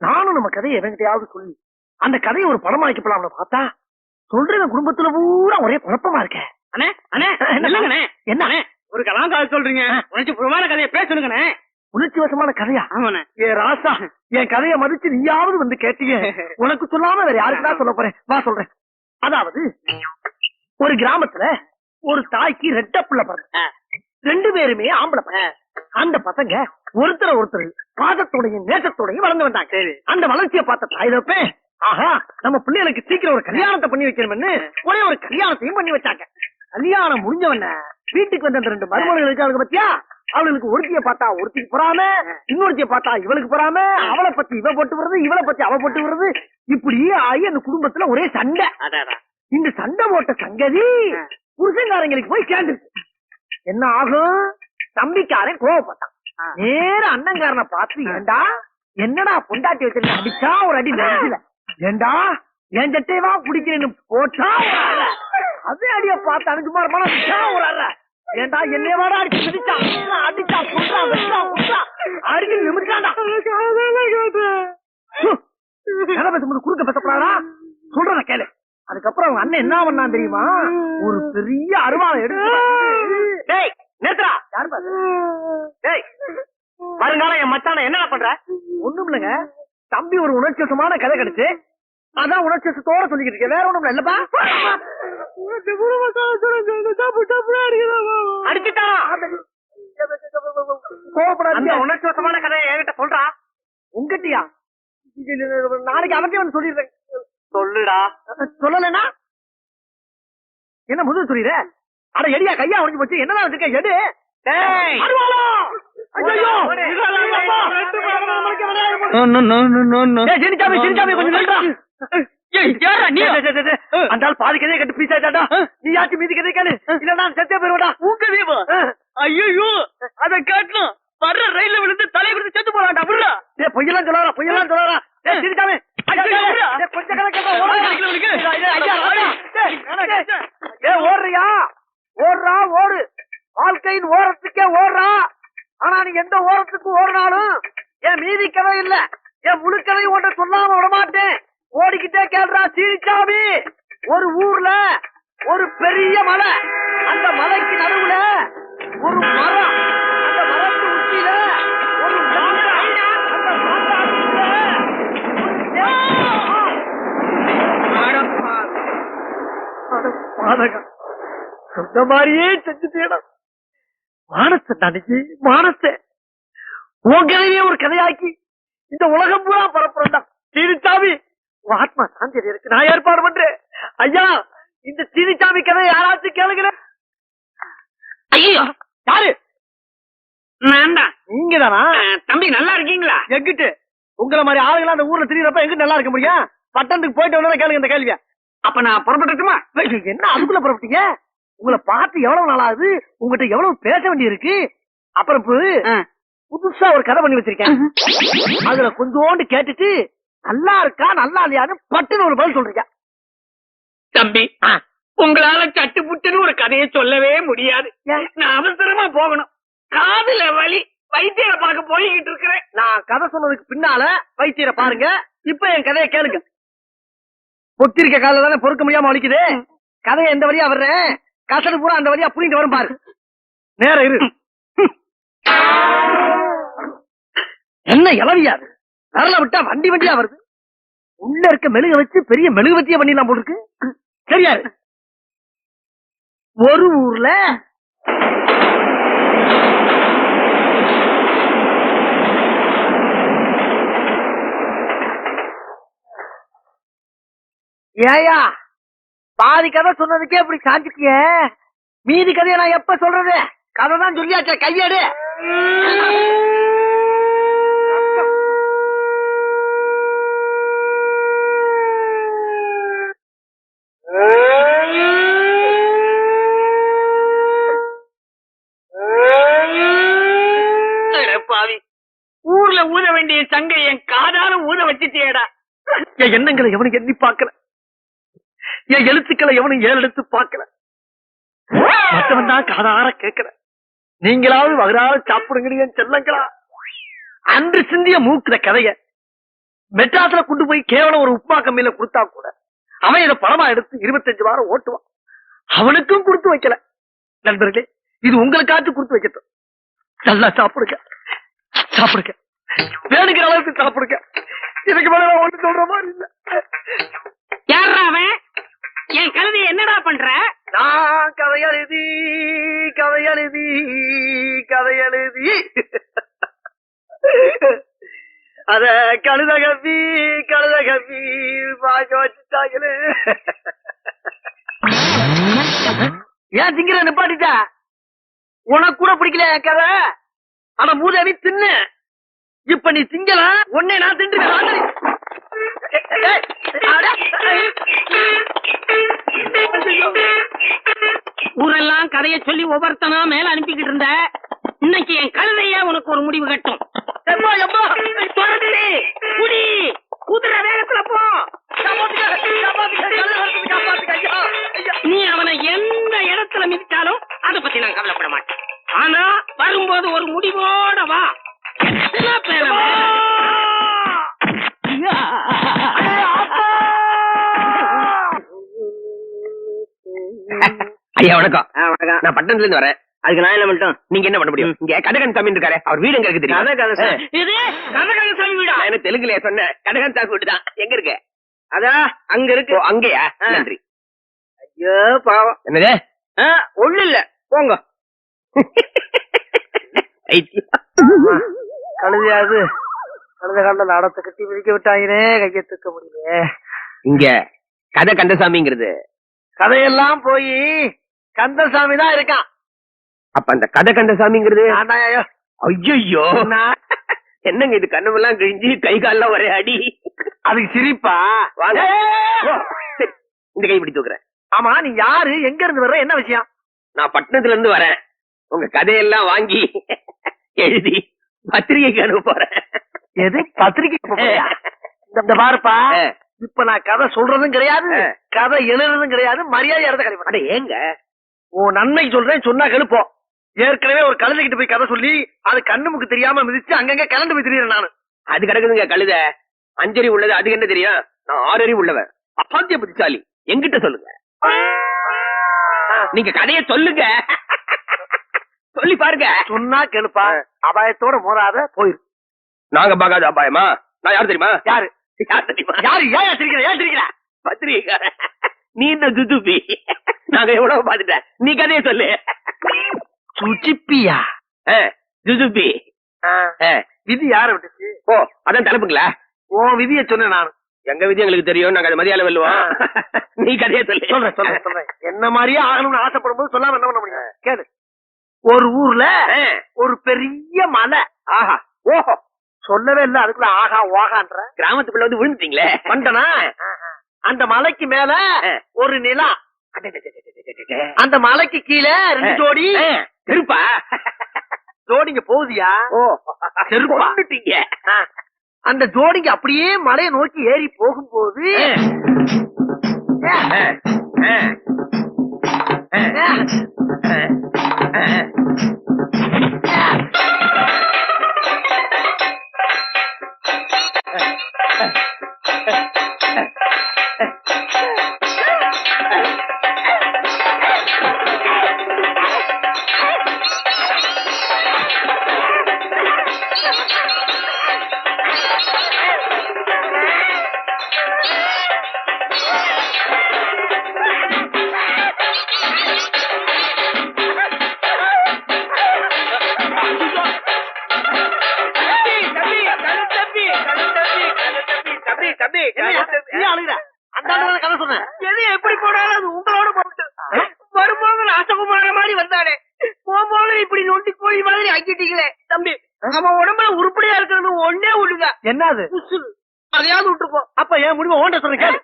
நானும் நம்ம கதையை எவங்கிட்டயாவது சொல்லி அந்த கதையை ஒரு படமாக்கப்படலாம்னு பார்த்தா சொல்றேன் குடும்பத்துல பூரா ஒரே குழப்பமா இருக்க. அண்ணே அண்ணே என்ன? இல்லங்கண்ணே என்ன ஒரு கலாங்கால சொல்றீங்க. உனக்கு புறமான கதையை பேசணுங்கண்ணே உணர்ச்சி வசமான கதையா? ஆமாண்ணே. ஏ ராசா என் கதையை மதிச்சு நீயாவது வந்து கேட்டீங்க. உனக்கு சொல்லாம வேற யாருக்குதான் சொல்ல போறேன்? வா சொல்றேன். அதாவது ஒரு கிராமத்துல ஒரு தாய்க்கு ரெட்ட புள்ள பிறந்த ரெண்டு பேருமே ஆம்பளை அந்த பசங்க ஒருத்தர ஒருத்தர் பாசத்தோடையும் நேசத்தோடையும் வளர்ந்து வந்தாங்க. அந்த வளர்ச்சியை பார்த்த தாய் ஆஹா நம்ம பிள்ளைகளுக்கு சீக்கிரம் ஒரு கல்யாணத்தை பண்ணி வைக்கணும்னு ஒரே ஒரு கல்யாணத்தையும் பண்ணி வச்சாங்க. கல்யாணம் முடிஞ்சவன வீட்டுக்கு வந்த அந்த ரெண்டு மருமகள் இருக்காங்க பத்தியா? அவளுக்கு ஒருத்திய பார்த்தா ஒருத்திக்கு பொறாம இன்னொருத்திய பார்த்தா இவளுக்கு பொறாம அவளை பத்தி இவ போட்டு வருது இவளை பத்தி அவ போட்டு வருது இப்படி ஆகி அந்த குடும்பத்துல ஒரே சண்டை. இந்த சண்டை போட்ட சங்கதி புருஷன்காரங்களுக்கு போய் சேர்ந்துருச்சு. என்ன ஆகும்? தம்பிக்காரன் கோவப்பட்டான். நேர அண்ணங்காரனை பார்த்து ஏண்டா? என்னடா பொண்டாட்டி வச்சிருக்க அடிச்சா ஒரு அடி நெஞ்சில. ஏண்டா? என் சட்டையவா பிடிக்கிறேன்னு போட்டா. அதே அடிய பார்த்து அனுக்குமார் மனம் ஒரு அறை. ஏண்டா என்னைய வாடா அடிச்சு மிதிச்சா? அடிச்சா புட்டா வெட்டா புட்டா அடிச்சு நிமிட்டாண்டா கதை பேசும்போது குறுக்க பேசப்படாதா சொல்றத கேளு. அதுக்கப்புறம் அவங்க அண்ணன் என்ன பண்ணான் தெரியுமா? ஒரு பெரிய அருவாளை எடுத்து டேய் நேத்ரா யாரு பாரு? டேய் வருங்காலம் என் மச்சான என்னடா பண்ற? ஒண்ணும் இல்லைங்க தம்பி ஒரு உணர்ச்சிவசமான கதை கிடைச்சு அதான் உணர்ச்சிவசத்தோட சொல்லிக்கிட்டு இருக்கேன். வேற ஒண்ணும் இல்லப்பா அடிச்சுட்டான் அந்த கோவப்படாதீங்க. உணர்ச்சிவசமான கதையை என்கிட்ட சொல்றா? உங்கட்டியா நாளைக்கு அவர்கிட்ட வந்து சொல்லிடுறேன். சொல்லுடா. சொல்லலைன்னா? என்ன முதல் சொல்லிடுற அட எடியா கையா உடைஞ்சு போச்சு. என்னடா வச்சிருக்க? எடு. அருவாளா! ஐயையோ! ஓடு. அப்பா! No, no, no, no, no, no. ஏய், சிரிக்காம, சிரிக்காம, கொஞ்சம் நில்றா. ஏய், யாரா நீ? டேய், டேய், டேய், டேய். அந்த ஆள் பாதி கதையை கட்டு ஆயிட்டாடா நீ யாச்சும் மீதி கதை கேளு இல்ல நான் செத்தே போயிருவடா ஊக்கதேவா? ஐயையோ, அத காட்டணும். வர்ற ரயில்ல விழுந்து தலை விழுந்து செத்து போறான்டா, விட்றா. டேய் பொய்யெல்லாம் சொல்லாரா பொய்யெல்லாம் சொல்லாரா டேய் சிரிக்காம ஐயா, ஐயா. ஐயா, ஐயா, டேய், ஓடுறியா ஓடுறா ஓடு வாழ்க்கையின் ஓரத்துக்கே ஓடுறா ஆனா நீ எந்த ஓரத்துக்கு ஓடினாலும் என் மீதி கதை இல்ல. என் முழு கதையும் ஒன்றை சொல்லாம விட மாட்டேன் ஓடிக்கிட்டே கேள்றா சீரிச்சாமி ஒரு ஊர்ல ஒரு பெரிய மலை. அந்த மலைக்கு நடுவுல ஒரு மரம். அந்த மரத்து உச்சியில ஒரு அந்த பாதகம். சொன்ன மாதிரியே செஞ்சுட்டேடா. மானச நினைச்சு மானச. உன் கதையே ஒரு கதையாக்கி இந்த உலகம் பூரா பரப்புறா சீனிச்சாமி உன் ஆத்மா சாந்தி இருக்கு. நான் ஏற்பாடு பண்றேன். ஐயா இந்த சீனிச்சாமி கதை யாராச்சும் கேளுங்களேன். ஐயோ, யாரு? நான்தான். நீங்க தானா தம்பி நல்லா இருக்கீங்களா? எங்கிட்டு? உங்களை மாதிரி ஆளுங்களா அந்த ஊர்ல திரியறப்ப எங்கிட்டு நல்லா இருக்க முடியும்? பட்டணத்துக்கு போயிட்டு வந்தா கேளுங்க இந்த கேள்வியா. அப்ப நான் புறப்பட்டுமா என்ன அதுக்குள்ள புறப்பட்டீங்க? உங்களை பார்த்து எவ்வளவு நாள் ஆகுது உங்ககிட்ட எவ்வளவு பேச வேண்டி இருக்கு அப்புறம் புதுசா ஒரு கதை பண்ணி வச்சிருக்கேன். அதுல கொஞ்சோண்டு கேட்டுட்டு நல்லா இருக்கா நல்லா இல்லையான்னு பட்டுன்னு ஒரு பதில் சொல்றீங்க. தம்பி. உங்களால சட்டு புட்டுன்னு ஒரு கதையை சொல்லவே முடியாது? நான் அவசரமா போகணும். காதுல வலி வைத்தியரை பார்க்க போய்கிட்டு இருக்கிறேன். நான் கதை சொன்னதுக்கு பின்னால வைத்தியரை பாருங்க. இப்ப என் கதையை கேளுங்க. பொத்திருக்க கால தானே பொறுக்க முடியாம வலிக்குது? கதையை எந்த வழியா வர்றேன் கசடு பூரா அந்த வழியா புரிந்து வரும் பாரு. நேரம் இரு. என்ன இளவியா? வரல விட்டா வண்டி வண்டியா வருது? உள்ள இருக்க மெழுக வச்சு பெரிய மெழுகுவத்திய பண்ணிடலாம் போட்டுருக்கு. சரியா ஒரு ஊர்ல ஏயா பாதி கதை சொன்னதுக்கே இப்படி சாஞ்சிட்டிய? மீதி கதையை நான் எப்ப சொல்றது? கதை தான் சொல்லியாச்சே கையேடு. ஊர்ல ஊத வேண்டிய சங்கை என் காதால ஊத வச்சுட்டேடா என் எண்ணங்களை எவனும் எண்ணி பார்க்கல. என் எழுத்துக்களை எவனும் ஏறெடுத்து பார்க்கல? மற்றவன் தான் காதார கேட்கல. நீங்களாவது வகுறால சாப்பிடுங்க என் செல்லங்களா? அன்று சிந்திய மூக்குற கதைய மெட்ராஸ்ல கொண்டு போய் கேவலம் ஒரு உப்மா கம்மியில கொடுத்தா கூட அவன் இதை படமா எடுத்து இருபத்தஞ்சு வாரம் ஓட்டுவான். அவனுக்கும் கொடுத்து வைக்கல. நண்பர்களே இது உங்களுக்காச்சும் கொடுத்து வைக்கட்டும். நல்லா சாப்பிடுங்க. சாப்பிடுங்க. வேணுங்கிற அளவுக்கு சாப்பிடுங்க. இதுக்கு மேல ஒண்ணு சொல்ற மாதிரி இல்ல. யார் அவன்? என் கழுதை என்னடா பண்ற? நான் கதை எழுதி கதை எழுதி கதை எழுதி. அத கழுத கவி கழுத கவி பாக்க வச்சுட்டாங்களே. ஏன் திங்கிற நிப்பாட்டிட்டா? உனக்கு கூட பிடிக்கல என் கதை? ஆனா மூதேவி தின்னு. இப்ப நீ திங்கலாம் உன்னை நான் தின்று ஊரெல்லாம் கதைய சொல்லி ஒவ்வொருத்தனா மேல அனுப்பிக்கிட்டு இருந்த. இன்னைக்கு என் கழுதைய உனக்கு ஒரு முடிவு கட்டும். குடி. குதிரை வேகத்துல போ. நீ அவனை எந்த இடத்துல மிதிச்சாலும் அத பத்தி நான் கவலைப்பட மாட்டேன். ஆனா வரும்போது ஒரு முடிவோட வா. எத்தனை ஐயா வணக்கம். நான் பட்டணத்துல இருந்து வரேன். அதுக்கு நான் என்ன பண்ணிட்டோம்? நீங்க என்ன பண்ண முடியும்? இங்க கடகன் சாமி இருக்காரு அவர் வீடு எங்க இருக்கு தெரியும்? இது கனகரசாமி வீடா? நான் என்ன தெலுங்குலயே சொன்னேன்? கடகன் சாமி வீடு தான். எங்க இருக்கு? அதா அங்க இருக்கு. அங்கேயா. நன்றி. ஐயோ பாவம். என்னது? ஒண்ணு இல்ல. போங்க. கழுதையாது கழுத கண்ட நடத்த கட்டி பிடிக்க விட்டாங்களே கையை தூக்க முடியல. இங்க கதை கந்தசாமிங்கிறது. கதையெல்லாம் போய் கந்தசாமி தான் இருக்கான். அப்ப அந்த கதை கந்தசாமிங்கிறது? ஐயோ என்னங்க இது கண்ணமெல்லாம் கிழிஞ்சு கை கால்லாம் ஒரே அடி? அதுக்கு சிரிப்பா. இந்த கை பிடி தூக்குறேன். ஆமா நீ யாரு? எங்க இருந்து வர்ற? என்ன விஷயம்? நான் பட்டணத்துல இருந்து வரேன். உங்க கதையெல்லாம் வாங்கி எழுதி பத்திரிகைக்கு அனுப்ப போறேன். எது? இந்த- இந்த பாருப்பா. இப்ப நான் கதை சொல்றதும் கிடையாது. கதை எழுதுறதும் கிடையாது மரியாதை இடத்த கிடையாது ஏங்க. உன் நன்மைக்கு சொல்றேன் சொன்னா கெழுப்போம் ஏற்கனவே ஒரு கழுதைகிட்ட போய் கதை சொல்லி அது கண்ணுமுக்கு தெரியாம மிதிச்சு அங்கங்க கலண்டு போய் திரியறேன் நானு. அது கிடக்குதுங்க கழுத. அஞ்சறி உள்ளது அதுக்கு என்ன தெரியும்? நான் ஆறறி உள்ளவன். அசாத்திய புத்திசாலி. எங்கிட்ட சொல்லுங்க. நீங்க கதைய சொல்லுங்க. சொல்லி பாருங்க. சொன்னா கெழுப்பா. அபாயத்தோட மோதாத போயிரு. நாங்க பார்க்காத அபாயமா? நான் யார் தெரியுமா? யாரு? யார் தெரியுமா? யாரு? ஏன் சிரிக்கிற? ஏன் சிரிக்கிற? பத்திரிகைக்காரன். நீ இந்த ஜுஜுபி? நாங்க எவ்வளவு பாத்துட்டேன் நீ கதைய சொல்லு. சுச்சிப்பியா ஆ, ஜுஜுபி. ஆ, விதி யார விட்டுச்சு? ஓ அதான் தலைப்புங்களா உன் விதிய சொன்னேன் நானு எங்க விதி எங்களுக்கு தெரியும் நாங்க அது மதியால வெல்லுவோம். நீ கதைய சொல்லு. சொல்றேன் சொல்றேன் சொல்றேன். என்ன மாதிரியே ஆகணும்னு ஆசைப்படும் போது சொல்லாம என்ன பண்ண முடியும்? கேளு. ஒரு ஊர்ல ஒரு பெரிய மலை. ஆஹா. ஓஹோ. சொல்லவே இல்ல அதுக்குள்ள ஆகா ஓகான்ற. கிராமத்துக்குள்ள வந்து விழுந்துட்டீங்களே. வந்தனா? அந்த மலைக்கு மேல. ஒரு நிலா. அந்த மலைக்கு கீழே ரெண்டு ஜோடி செருப்பா. ஜோடிங்க போகுதியா? ஓ. செருப்பா? கொன்னுட்டீங்க. ஆ. அந்த ஜோடிங்க அப்படியே மலையை நோக்கி ஏறி போகும்போது ஆ, நீ அழுகுற. அந்த கதை சொன்னேன் எது எப்படி போனாலும் அது உங்களோட போட்டு. வரும்போது ராசகுமார மாதிரி வந்தானே போகும்போது இப்படி நொண்டி கோழி மாதிரி ஆக்கிட்டீங்களே தம்பி. அவன் உடம்புல உருப்படியா இருக்கிறது ஒன்னே ஒண்ணுதான். என்னது? அதையாவது விட்டுருப்போம் அப்ப என் முடிவை ஓண்ட சொல்றேன்